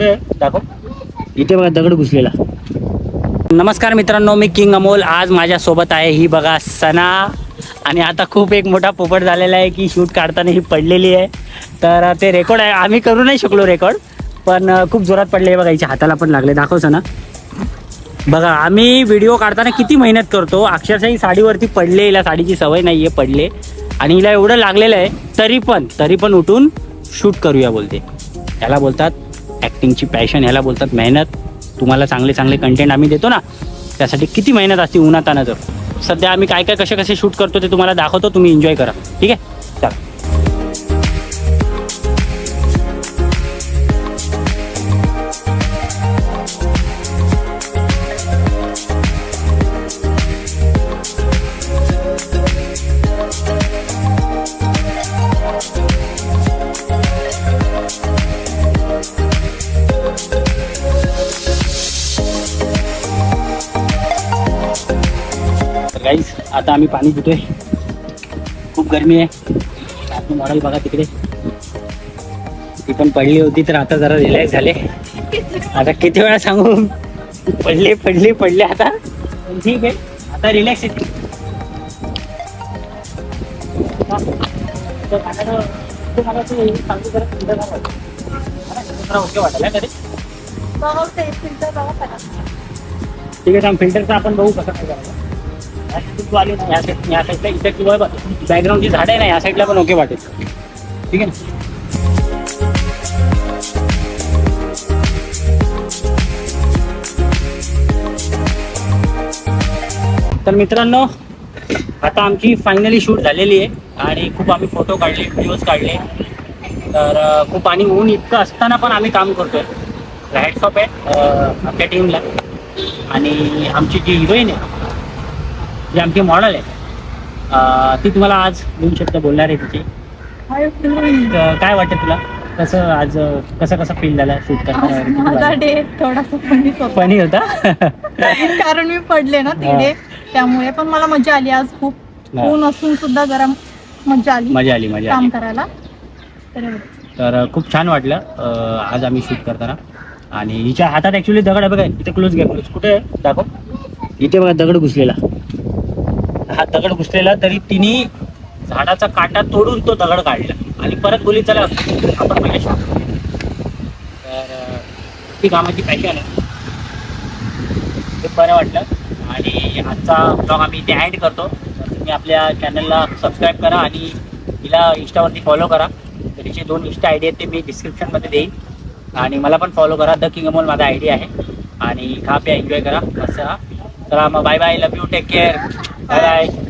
कुठे दाखव. इथे बघा दगड घुसलेला. नमस्कार मित्रांनो मी किंग अमोल. आज माझ्यासोबत आहे ही बघा सना. आणि आता खूप एक मोठा पोपट झालेला आहे की शूट काढताना ही पडलेली आहे. तर ते रेकॉर्ड आहे. आम्ही करू नाही शकलो रेकॉर्ड पण खूप जोरात पडले. बघा हिच्या हाताला पण लागले. दाखव सना. बघा आम्ही व्हिडिओ काढताना किती मेहनत करतो. अक्षरशः ही साडीवरती पडले. हिला साडीची सवय नाही आहे पडले. आणि हिला एवढं लागलेलं आहे तरी पण तरी पण उठून शूट करूया बोलते. ह्याला बोलतात ॲक्टिंगची पॅशन ह्याला बोलतात मेहनत. तुम्हाला चांगले चांगले कंटेंट आम्ही देतो ना. त्यासाठी किती मेहनत असते उन्हातानाचं. सध्या आम्ही काय काय कसे कसे शूट करतो ते तुम्हाला दाखवतो तुम्ही एन्जॉय करा. ठीक आहे? चला. गाईज आता आम्ही पाणी पितोय. खूप गरमी आहे. आपली मॉडेल बघा तिकडे. ती पण पडली होती तर आता जरा रिलॅक्स झाले. आता किती वेळा सांगू? पडले पडले पडले आता. ठीक आहे. आता रिलॅक्स येते मला- ते सांगू जरा थंड ओके वाटायला ठीक आहे फिल्टरचा आपण बघू कसं काय करायचं. या साईडला ना या साईड या साईडला इथे किंवा बॅकग्राऊंडची झाड आहे ना या साईडला पण ओके वाटेल ठीक आहे ना तर मित्रांनो आता आमची फायनली शूट झालेली आहे आणि खूप आम्ही फोटो काढले व्हिडिओज काढले. तर खूप आणि ऊन इतकं असताना पण आम्ही काम करतोय. हॅट्स आहे आमच्या आपल्या टीमला आणि आमची जी हिरोईन आहे जी आमची मॉडल आहे अं, ती तुम्हाला आज दोन शब्द बोलणार आहे तिची काय वाटतं तुला? कसं आज कसं कसं फील झालं शूट माझा डे थोडासा फनीच होता. फनी होता? कारण मी पडले ना तिकडे त्यामुळे पण मला मजा आली आज खूप. ऊन असून सुद्धा जरा मजा आली मजा आली मजा काम करायला. तर खूप छान वाटलं आज आम्ही शूट करताना. आणि हिच्या हातात ऍक्च्युली दगड आहे बघा इथे क्लोज घ्या क्लोज कुठे? दाखव. इथे बघा दगड घुसलेला. हा दगड घुसलेला तरी तिने झाडाचा काटा तोडून तो दगड काढला. आणि परत बोली चला आपण पहिले शॉप तर ती कामाची पॅशन आहे. ते बरं वाटलं. आणि आजचा ब्लॉग आम्ही इथे ॲड करतो. तर तुम्ही आपल्या चॅनलला सबस्क्राईब करा आणि तिला इंस्टावरती फॉलो करा. तर तिचे दोन इंस्टा आय डी आहेत ते मी डिस्क्रिप्शनमध्ये देईन. आणि मला पण फॉलो करा. द किंग अमोल माझा आय डी आहे. आणि खा प्या एन्जॉय करा. असं ચલો આમાં bye bye love you take care bye